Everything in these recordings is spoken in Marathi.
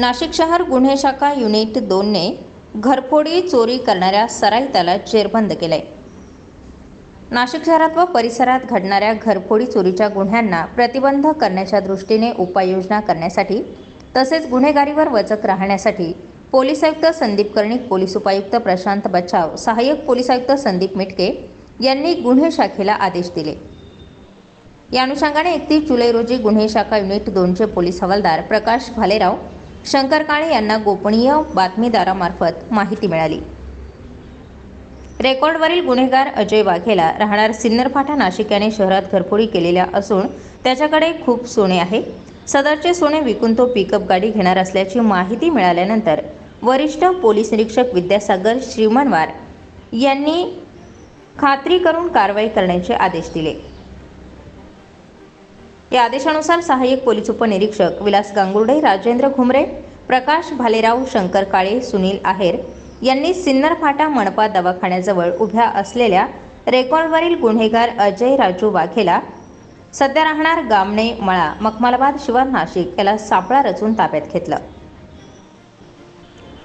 नाशिक शहर गुन्हे शाखा युनिट दोनने घरफोडी चोरी करणाऱ्या सराईताला जेरबंद केले. नाशिक शहरात व परिसरात घडणाऱ्या घरफोडी चोरीच्या गुन्ह्यांना प्रतिबंध करण्याच्या दृष्टीने उपाययोजना करण्यासाठी तसेच गुन्हेगारीवर वचक राहण्यासाठी पोलीस आयुक्त संदीप कर्णिक पोलीस उपायुक्त प्रशांत बचाव सहाय्यक पोलीस आयुक्त संदीप मिटके यांनी गुन्हे शाखेला आदेश दिले. या अनुषंगाने एकतीस जुलै रोजी गुन्हे शाखा युनिट दोनचे पोलीस हवालदार प्रकाश भालेराव शंकर काळे यांना गोपनीय बातमीदारामार्फत माहिती मिळाली. रेकॉर्डवरील गुन्हेगार अजय वाघेला राहणार सिन्नर फाटा नाशिक याने शहरात घरफोडी केलेल्या असून त्याच्याकडे खूप सोने आहे. सदरचे सोने विकून तो पिकअप गाडी घेणार असल्याची माहिती मिळाल्यानंतर वरिष्ठ पोलीस निरीक्षक विद्यासागर श्रीमनवार यांनी खात्री करून कारवाई करण्याचे आदेश दिले. या आदेशानुसार सहाय्यक पोलीस उपनिरीक्षक विलास गांगुर्डे राजेंद्र घुमरे प्रकाश भालेराव शंकर काळे सुनील आहेर यांनी सिन्नर फाटा मनपा दवाखान्याजवळ उभ्या असलेल्या रेकॉर्डवरील गुन्हेगार अजय राजू वाघेला सध्या राहणार गामणे मळा मखमालाबाद शिवार नाशिक याला सापळा रचून ताब्यात घेतलं.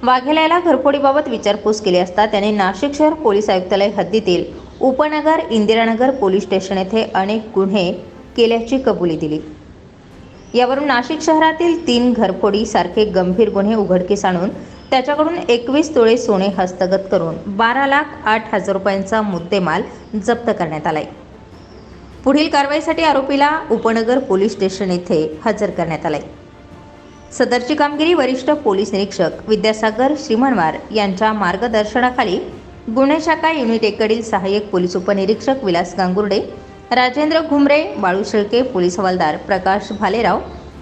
वाघेला याला घरफोडीबाबत विचारपूस केली असता त्याने नाशिक शहर पोलीस आयुक्तालय हद्दीतील उपनगर इंदिरानगर पोलीस स्टेशन येथे अनेक गुन्हे केल्याची कबुली दिली. यावरून नाशिक शहरातील तीन घरफोडी सारखे गंभीर गुन्हे उघडकीस आणून त्याच्याकडून एकवीस तोळे सोने हस्तगत करून बारा लाख आठ हजार रुपयांचा मुद्देमाल जप्त करण्यात आलाय. पुढील कारवाईसाठी आरोपीला उपनगर पोलीस स्टेशन येथे हजर करण्यात आलाय. सदरची कामगिरी वरिष्ठ पोलीस निरीक्षक विद्यासागर श्रीमनवार यांच्या मार्गदर्शनाखाली गुन्हे शाखा युनिट एककडील सहाय्यक पोलीस उपनिरीक्षक विलास गांगुर्डे राजेंद्र घुमरे बाळू शेळके पोलीस हवालदार प्रकाश भालेराव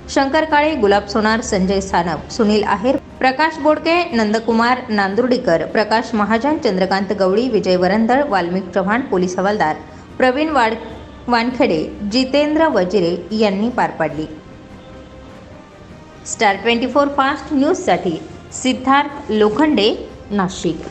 शंकर काळे गुलाब सोनार संजय सानप सुनील आहेर प्रकाश बोडके नंदकुमार नांदुर्डीकर प्रकाश महाजन चंद्रकांत गवळी विजय वरंदळ वाल्मिक चव्हाण पोलीस हवालदार प्रवीण वाड वानखेडे जितेंद्र वजिरे यांनी पार पाडली. स्टार ट्वेंटी फोर फास्ट न्यूजसाठी सिद्धार्थ लोखंडे नाशिक.